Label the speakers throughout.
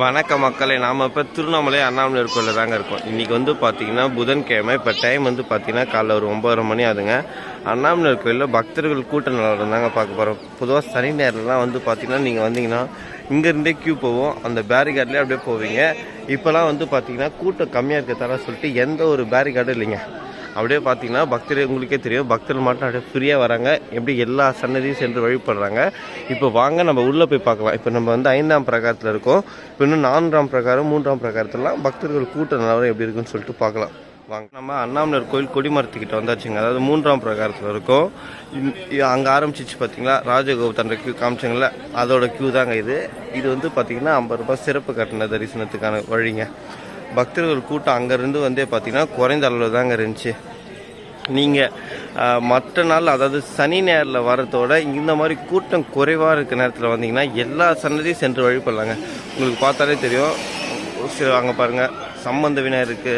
Speaker 1: வணக்க மக்களை நாம் இப்போ திருவண்ணாமலை அண்ணாமலை கோயிலில் தாங்க இருக்கோம். இன்றைக்கி வந்து பார்த்தீங்கன்னா புதன்கிழமை இப்போ டைம் வந்து பார்த்திங்கன்னா காலைல ஒரு ஒம்பதரை மணி ஆகுதுங்க. அண்ணாமலை கோயிலில் பக்தர்கள் கூட்டம் நிலவரம் தாங்க பார்க்க போகிறோம் பொதுவாக சனி நேரம்லாம் வந்து பார்த்தீங்கன்னா நீங்கள் வந்தீங்கன்னா இங்கேருந்தே க்யூ போவோம். அந்த பேரிகார்ட்லேயே அப்படியே போவீங்க. இப்போலாம் வந்து பார்த்திங்கன்னா கூட்டம் கம்மியாக இருக்கிறதால சொல்லிட்டு எந்த ஒரு பேரிகார்டும் இல்லைங்க. அப்படியே பார்த்தீங்கன்னா பக்தர் உங்களுக்கே தெரியும். பக்தர்கள் மட்டும் அப்படியே ஃப்ரீயாக வராங்க. எப்படி எல்லா சன்னதியும் சென்று வழிபடுறாங்க. இப்போ வாங்க நம்ம உள்ளே போய் பார்க்கலாம். இப்போ நம்ம வந்து ஐந்தாம் பிரகாரத்தில் இருக்கோம். இப்போ இன்னும் நான்காம் பிரகாரம் மூன்றாம் பிரகாரத்துலாம் பக்தர்கள் கூட்ட நிலவரம் எப்படி இருக்குன்னு சொல்லிட்டு பார்க்கலாம். வாங்க. நம்ம அண்ணாமலர் கோயில் கொடிமரத்துக்கிட்ட வந்தாச்சுங்க. அதாவது மூன்றாம் பிரகாரத்தில் இருக்கும். அங்கே ஆரம்பிச்சிச்சு பார்த்தீங்களா? ராஜகோபுரத்தன்ற கியூ காமிச்சாங்களே அதோட கியூ தாங்க இது. இது வந்து பார்த்தீங்கன்னா ஐம்பது ரூபாய் சிறப்பு கட்டண தரிசனத்துக்கான வழிங்க. பக்தர்கள் கூட்டம் அங்கேருந்து வந்தே பார்த்தீங்கன்னா குறைந்த அளவில் தாங்க இருந்துச்சு. நீங்கள் மற்ற நாள் அதாவது சனி நேரில் வரத்தோட இந்த மாதிரி கூட்டம் குறைவாக இருக்க நேரத்தில் வந்தீங்கன்னா எல்லா சன்னதியும் சென்று வழிபடலாங்க. உங்களுக்கு பார்த்தாலே தெரியும். சில அங்கே பாருங்கள் சம்பந்த விநாயகருக்கு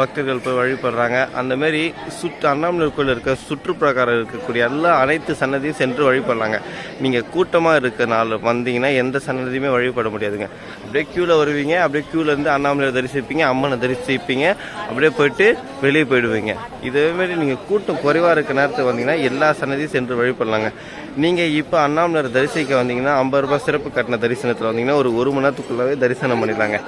Speaker 1: பக்தர்கள் போய் வழிபடுறாங்க. அந்தமாரி சுற்று அண்ணாமலை கோயில் இருக்க சுற்றுப்பிரகாரம் இருக்கக்கூடிய எல்லா அனைத்து சன்னதியும் சென்று வழிபடலாங்க நீங்கள் கூட்டமாக இருக்க நாள் வந்தீங்கன்னா எந்த சன்னதியுமே வழிபட முடியாதுங்க. அப்படியே க்யூவில் வருவீங்க அப்படியே க்யூலேருந்து அண்ணாமலையை தரிசிப்பீங்க அம்மனை தரிசிப்பீங்க அப்படியே போயிட்டு வெளியே போயிடுவீங்க. இதேமாரி நீங்கள் கூட்டம் குறைவாக இருக்க நேரத்தில் வந்தீங்கன்னா எல்லா சன்னதியும் சென்று வழிபடலாங்க. நீங்கள் இப்போ அண்ணாமலர் தரிசிக்க வந்தீங்கன்னா ஐம்பது ரூபாய் சிறப்பு கட்டண தரிசனத்தில் வந்தீங்கன்னா ஒரு ஒரு மணி நேரத்துக்குள்ளவே தரிசனம் பண்ணிடலாங்க.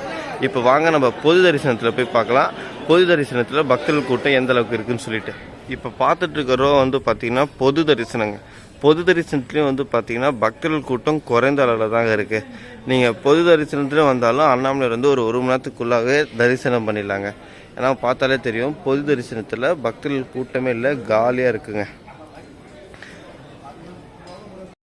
Speaker 1: இப்போ வாங்க நம்ம பொது தரிசனத்தில் போய் பார்க்கலாம். பொது தரிசனத்தில் பக்தர்கள் கூட்டம் எந்த அளவுக்கு இருக்குன்னு சொல்லிட்டு. இப்போ பார்த்துட்டு வந்து பார்த்தீங்கன்னா பொது தரிசனங்க. பொது தரிசனத்துலேயும் வந்து பார்த்தீங்கன்னா பக்தர்கள் கூட்டம் குறைந்த அளவில் தாங்க இருக்குது நீங்கள் பொது தரிசனத்துலேயும் வந்தாலும் அண்ணாமலையார் வந்து ஒரு ஒரு மணி நேரத்துக்குள்ளாகவே தரிசனம் பண்ணிடலாங்க. ஏன்னா பார்த்தாலே தெரியும் பொது தரிசனத்தில் பக்தர்கள் கூட்டமே இல்லை காலியாக இருக்குங்க.